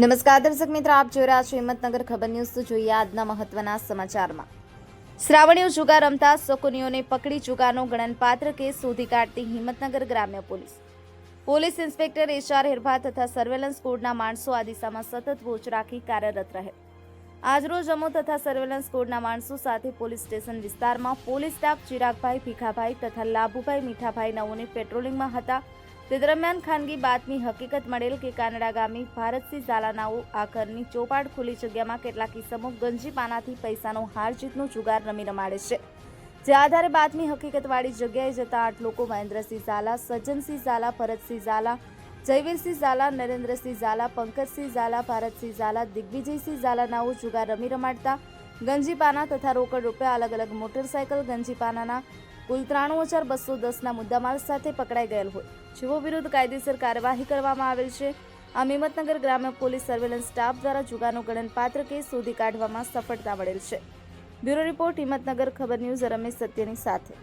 નમસ્કાર, દર્શક મિત્રો, આપ જોઈ રહ્યા છો હિંમતનગર ખબર ન્યૂઝ. તો જોઈએ આજના મહત્વના સમાચારમાં. શ્રાવણીઓ જુગાર રમતા શોખનીઓને પકડી જુગારનો ગણનપાત્ર કેસ શોધી કાઢતી હિંમતનગર ગ્રામ્ય police. Police inspector HR Hirbha તથા સર્વેલન્સ કોડના માણસો આ દિશામાં સતત વોચ રાખી કાર્યરત રહે. આજરોજ અમો તથા સર્વેલન્સ કોડના માણસો સાથે પોલીસ સ્ટેશન વિસ્તારમાં પોલીસ સ્ટાફ ચિરાગભાઈ ભીખાભાઈ તથા લાભુભાઈ મીઠાભાઈ નવોને પેટ્રોલિંગમાં હતા. તે દરમિયાન ખાનગી બાતમી હકીકત મળેલ કે કાનડા ગામી ભારતસિંહ ઝાલાનાઓ આખરની ચોપાટ ખુલ્લી જગ્યામાં કેટલાક કિસ્સમો ગંજી પાનાથી પૈસાનો હાર જીતનો જુગાર રમી રમાડે છે. જે આધારે બાતમી હકીકતવાળી જગ્યાએ જતા આઠ લોકો મહેન્દ્રસિંહ ઝાલા, સજ્જનસિંહ ઝાલા, ભરતસિંહ ઝાલા, જયવીરસિંહ ઝાલા, નરેન્દ્રસિંહ ઝાલા, પંકજસિંહ ઝાલા, ભારતસિંહ ઝાલા, દિગ્વિજયસિંહ ઝાલાનાઓ જુગાર રમી રમાડતા ગંજીપાના તથા રોકડ રૂપિયા અલગ અલગ મોટરસાયકલ ગંજીપાનાના કુલ ત્રાણું હજાર બસો દસના મુદ્દામાલ સાથે પકડાઈ ગયેલ હોય. જેઓ વિરુદ્ધ કાયદેસર કાર્યવાહી કરવામાં આવેલ છે. આમ હિંમતનગર ગ્રામ્ય પોલીસ સર્વેલન્સ સ્ટાફ દ્વારા જુગારનો ગણનપાત્ર કેસ શોધી કાઢવામાં સફળતા મળેલ છે. બ્યુરો રિપોર્ટ હિંમતનગર, ખબર ન્યૂઝ, રમેશ સત્યની સાથે.